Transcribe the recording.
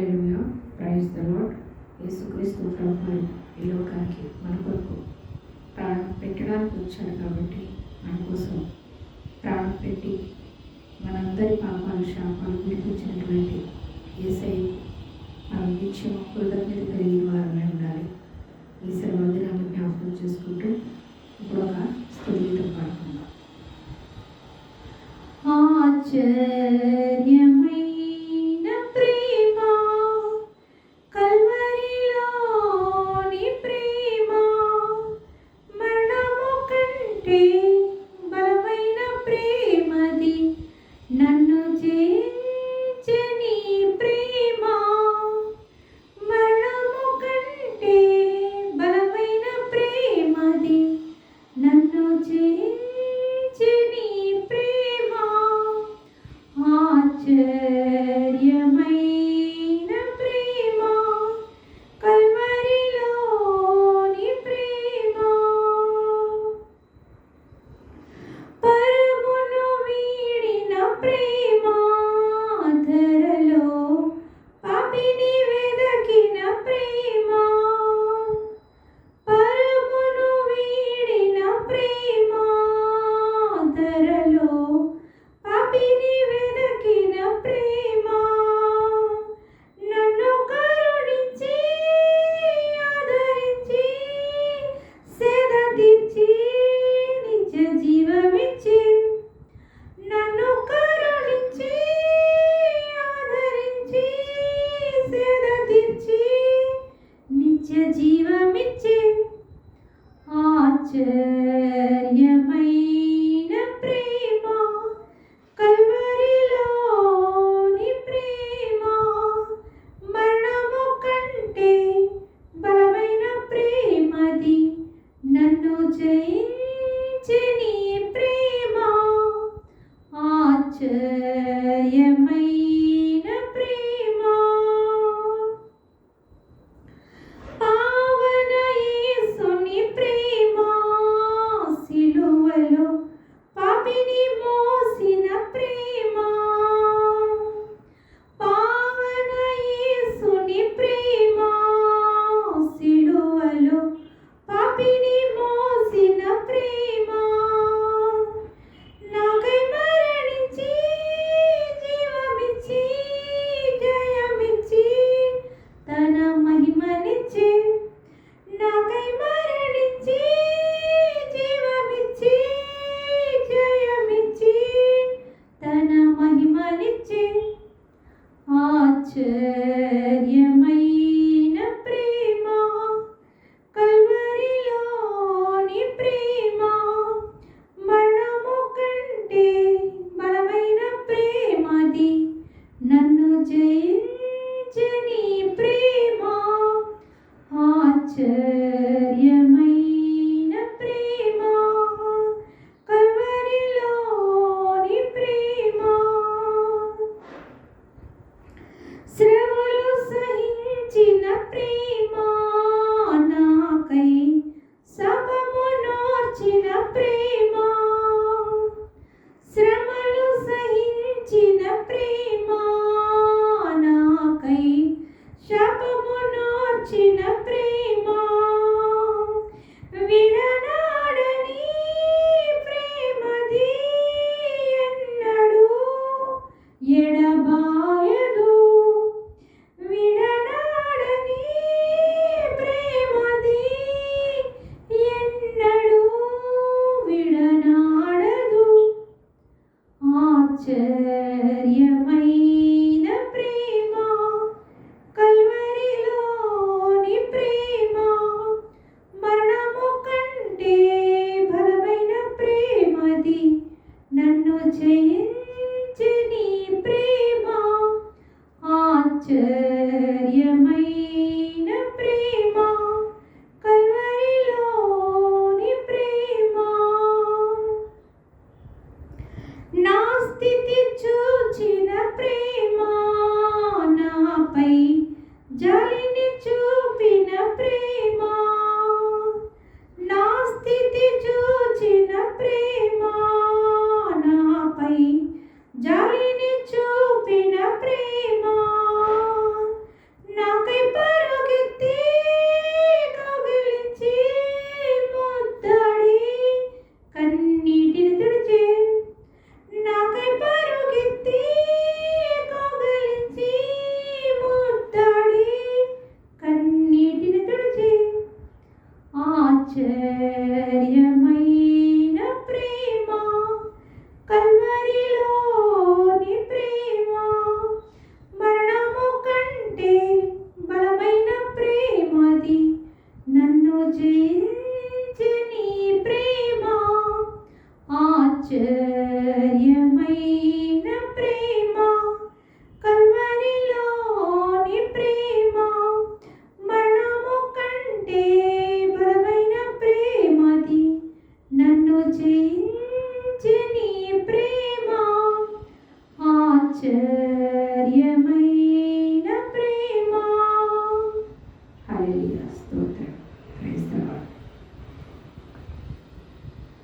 Hallelujah praise the lord యేసుక్రీస్తు ప్రభు ఈ లోకానికి మన కొరకు ప్రాణం పెట్టడానికి వచ్చాడు కాబట్టి మన కోసం ప్రాణం పెట్టి మనందరి పాపాలు శాపాలు విడిపించినటువంటి ఏసై మనం నిత్యం కృతజ్ఞత కలిగి వారమే ఉండాలి. ఈ శ్రమందిరాన్ని జ్ఞాపకం చేసుకుంటూ ఇప్పుడు ఒక స్థుతితో పాడుకుందాం. ఆచే Yeah. 도저히 일진이. to సృజించని ప్రేమ ఆశ్చర్యమైన ప్రేమ కల్వరిలోని ప్రేమ మరణము కంటే బలమైన ప్రేమది నన్ను జయించని ప్రేమ ఆశ్చర్య